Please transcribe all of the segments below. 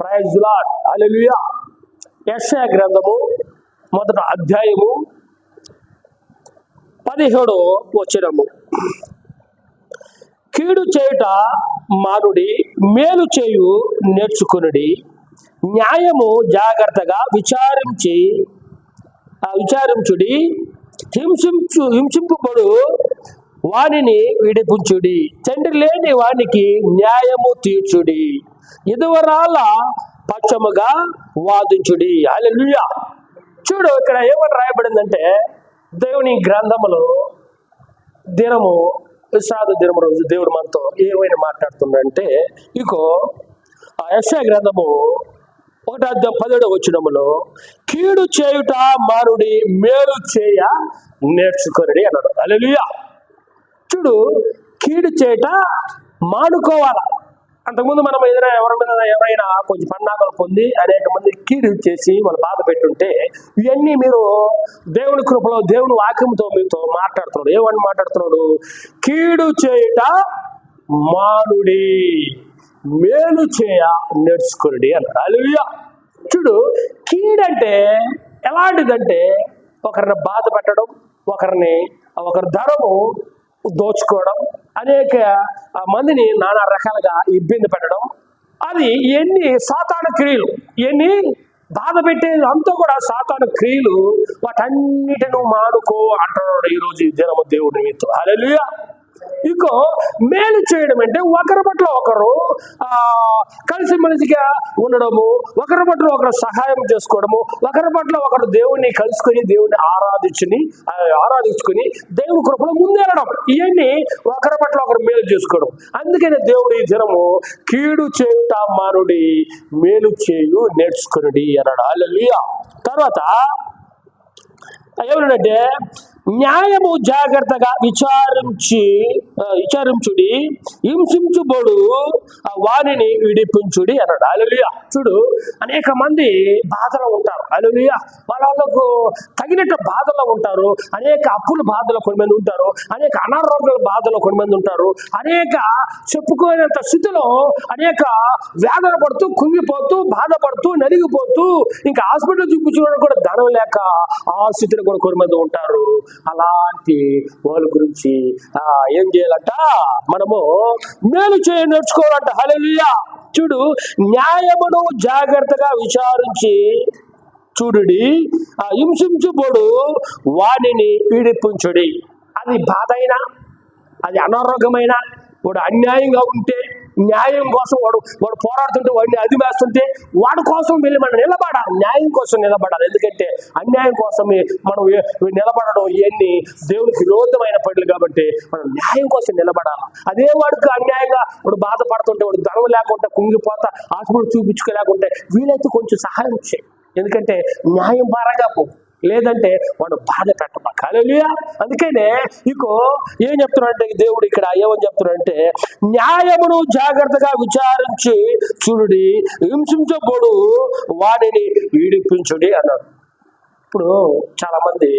Praise lord hallelujah యెషయా గ్రంథము మొదట అధ్యాయము పదిహేడు వచ్చినము కీడు చేయుట మానుడి మేలు చేయు నేర్చుకునుడి. న్యాయము జాగ్రత్తగా విచారించి ఆ విచారించుడి. హింసించు హింసింపబడు వానిని విడిపించుడి. తండ్రి లేని వానికి న్యాయము తీర్చుడి. ఇదివరాల పచ్చముగా వాదించుడి. హల్లెలూయా. చూడు ఇక్కడ ఏమని రాయబడిందంటే దేవుని గ్రంథములో దినము విశ్రాంతి దినము రోజు దేవుడు మనతో ఏమైనా మాట్లాడుతుందంటే ఇకో ఆ యశా గ్రంథము ఒకటి అర్థం పదిహేడు వచ్చినములో కీడు చేయుట మారుడి మేలు చేయ నేర్చుకొనడి అన్నాడు. అలెలుయా చూడు కీడు చేయుట మానుకోవాలా? అంతకుముందు మనం ఏదైనా ఎవరి మీద ఎవరైనా కొంచెం పన్నాగలు పొంది అనేక మంది కీడు చేసి వాళ్ళు బాధ పెట్టుంటే ఇవన్నీ మీరు దేవుని కృపలో దేవుని వాక్యంతో మీతో మాట్లాడుతున్నాడు. ఏమని మాట్లాడుతున్నాడు? కీడు చేయుట మానుడి మేలు చేయ నేర్చుకుని అన్నాడు. అలుయ్య చూడు కీడంటే ఎలాంటిదంటే ఒకరిని బాధ పెట్టడం ఒకరిని ఒకరి ధరము దోచుకోవడం అనేక ఆ, మందిని నానా రకాలుగా ఇబ్బంది పెట్టడం. అది ఎన్ని సాతాన క్రియలు ఎన్ని బాధ పెట్టేది అంతా కూడా సాతాను క్రియలు వాటన్నిటిని మానుకో అంటున్నాడు ఈరోజు దినము దేవుడి నిమిత్తం. అలెలుయా ఇంకో మేలు చేయడం అంటే ఒకరి పట్ల ఒకరు ఆ కలిసి మనిషిగా ఉండడము ఒకరి పట్ల ఒకరు సహాయం చేసుకోవడము ఒకరి పట్ల ఒకరు దేవుణ్ణి కలుసుకొని దేవుణ్ణి ఆరాధించుని ఆరాధించుకుని ఆరాధించుకొని దేవుని కృపలో ముందేరడం. ఇవన్నీ ఒకరి పట్ల ఒకరు మేలు చేసుకోవడం. అందుకనే దేవుడు ఈ దినము కీడు చేయుట మానుడి మేలు చేయు నేర్చుకునుడి అన్నాడు హల్లెలూయా. తర్వాత ఏమన్నాడంటే న్యాయము జాగ్రత్తగా విచారించి విచారించుడి హింసించుబడు వాణిని విడిపించుడి అన్నాడు అలలియా చూడు అనేక మంది బాధలో ఉంటారు. అలలియా వాళ్ళకు తగినట్టు బాధలో ఉంటారు. అనేక అప్పుల బాధలో కొన్ని మంది ఉంటారు. అనేక అనారోగ్యాల బాధలో కొన్ని మంది ఉంటారు. అనేక చెప్పుకోలేనంత స్థితిలో అనేక వేదన పడుతూ కుంగిపోతూ బాధపడుతూ నలిగిపోతూ ఇంకా హాస్పిటల్ చూపించుకోవడానికి కూడా ధనం లేక ఆ స్థితిలో కూడా కొన్ని మంది ఉంటారు. అలాంటి వాళ్ళ గురించి ఆ, ఏం చేయాలంట? మనము మేలు చేయ నేర్చుకోవాలంట. హలలియా చూడు న్యాయమును జాగ్రత్తగా విచారించి చూడుడి. ఆ హింసించుబడు వాణిని పీడిపించుడి. అది బాధైనా అది అనారోగ్యమైన వాడు అన్యాయంగా ఉంటే న్యాయం కోసం వాడు వాడు పోరాడుతుంటే వాడిని అదిమేస్తుంటే వాడి కోసం వెళ్ళి మనం నిలబడాలి. న్యాయం కోసం నిలబడాలి. ఎందుకంటే అన్యాయం కోసమే మనం నిలబడడం ఇవన్నీ దేవునికి విరోధమైన పనులు కాబట్టి మనం న్యాయం కోసం నిలబడాలి. అదే వాడికి అన్యాయంగా వాడు బాధపడుతుంటే వాడు ధనం లేకుండా కుంగిపోతా హాస్పిటల్ చూపించుకోలేకుంటే వీలైతే కొంచెం సహాయం చేయి. ఎందుకంటే న్యాయం పరంగా పో లేదంటే వాడు బాధ పెట్టమాక. హల్లెలూయా. అందుకనే ఇకో ఏం చెప్తున్నాడంటే దేవుడు ఇక్కడ ఏమని చెప్తున్నాడంటే న్యాయమును జాగ్రత్తగా విచారించి చూడుడి హింసించబోడు వాడిని ఈడిపించుడి అన్నాడు. ఇప్పుడు చాలా మంది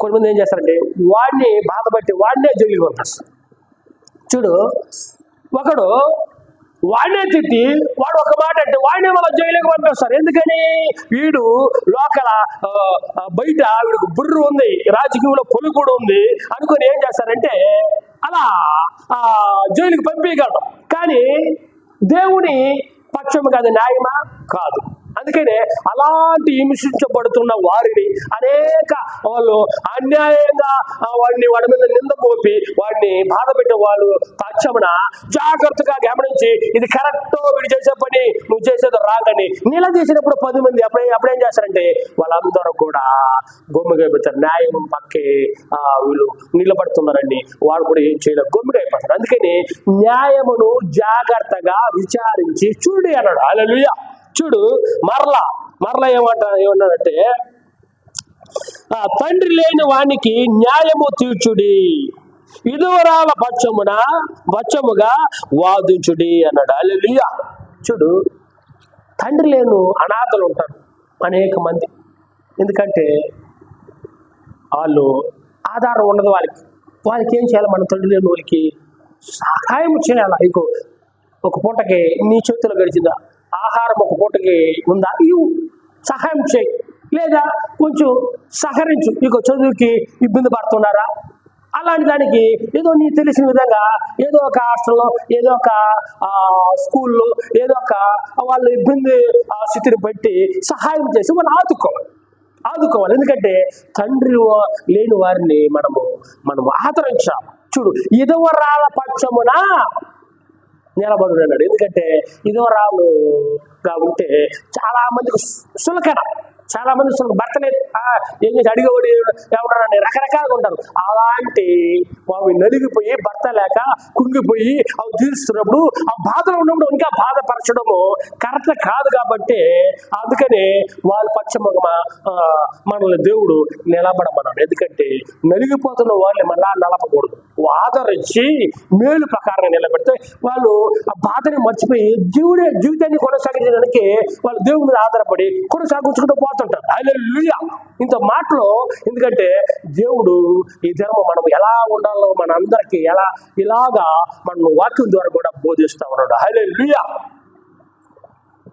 కొంతమంది ఏం చేస్తారంటే వాడిని బాధపట్టి వాడినే జైలుకి పంపిస్తారు. చూడు ఒకడు వాడినే తిట్టి వాడు ఒక మాట అంటే వాడినే మన జైలుకి పంపిస్తారు. ఎందుకని? వీడు లోకల బయట వీడికి బుర్రు ఉంది రాజకీయంలో పొలి కూడా ఉంది. అనుకొని ఏం చేస్తారంటే అలా జైలుకి పంపించగలడం కానీ దేవుని పక్షము కాదు న్యాయమా? కాదు. అందుకనే అలాంటి హింసించబడుతున్న వారిని అనేక వాళ్ళు అన్యాయంగా వాడిని వాడి మీద నింద మోపి వాడిని బాధ పెట్టే వాళ్ళు పక్షమున జాగ్రత్తగా గమనించి ఇది కరెక్ట్ వీడు చేసే పని నువ్వు చేసేది రాగని. నిలదీసినప్పుడు పది మంది అప్పుడే అప్పుడేం చేస్తారంటే వాళ్ళందరూ కూడా గొమ్మిగైపోతారు న్యాయం పక్కే వీళ్ళు నిలబడుతున్నారండి వాడు కూడా ఏం చేయలేదు గొమ్మిగా అందుకని న్యాయమును జాగ్రత్తగా విచారించి చూడు అన్నాడు. అలా చూడు మరలా మరలా ఏమంట ఏమన్నాడంటే తండ్రి లేని వానికి న్యాయము తీర్చుడి. ఇదువరాల పక్షమున పక్షముగా వాదించుడి అన్నాడు. అలెలుయ చూడు తండ్రి లేను అనాథలు ఉంటారు అనేక మంది. ఎందుకంటే వాళ్ళు ఆధారం ఉండదు వాళ్ళకి. వాళ్ళకి ఏం చేయాలి? మన తండ్రి లేని వాళ్ళకి సహాయం చేయాలి? ఇంకో ఒక పూటకి నీ చేతిలో గడిచిందా? ఆహారం ఒక పూటకి ఉందా? ఇవ్వు సహాయం చేయి. లేదా కొంచెం సహకరించు. ఇంకో చదువుకి ఇబ్బంది పడుతున్నారా? అలాంటి దానికి ఏదో నీకు తెలిసిన విధంగా ఏదో ఒక హాస్టల్లో ఏదో ఒక స్కూల్లో ఏదో ఒక వాళ్ళ ఇబ్బంది ఆ, స్థితిని బట్టి సహాయం చేసి వాళ్ళు ఆదుకోవాలి. ఆదుకోవాలి. ఎందుకంటే తండ్రి లేని వారిని మనము మనము ఆదరించాము చూడు ఇదవరాల పక్షమున నిలబడు అన్నాడు. ఎందుకంటే రాముగా ఉంటే చాలా మందికి సు- సులకన చాలా మంది సులక భర్తనే ఏం చేసి అడిగేవాడు ఎవడని రకరకాలుగా ఉంటారు. అలాంటి వావి నలిగిపోయి భర్త లేక కుంగిపోయి అవి తీరుస్తున్నప్పుడు ఆ బాధలో ఉన్నప్పుడు ఇంకా బాధపరచడము కరెక్ట్ కాదు కాబట్టి అందుకనే వాళ్ళ పక్షముగా మనల్ని దేవుడు నిలబడమన్నాడు. ఎందుకంటే నలిగిపోతున్న వాళ్ళని మళ్ళా నలపకూడదు. ఆదరించి మేలు ప్రకారంగా నిలబెడితే వాళ్ళు ఆ బాధని మర్చిపోయి జీవుడే జీవితాన్ని కొనసాగించడానికి వాళ్ళు దేవుడి మీద ఆధారపడి కొనసాగించుకుంటూ పోతుంటారు. ఆయన ఇంత మాటలో ఎందుకంటే దేవుడు ఈ ధర్మం మనం ఎలా ఉండాలో మన అందరికీ ఎలా ఇలాగా మనం వాక్యం ద్వారా కూడా బోధిస్తా ఉన్నాడు. హలో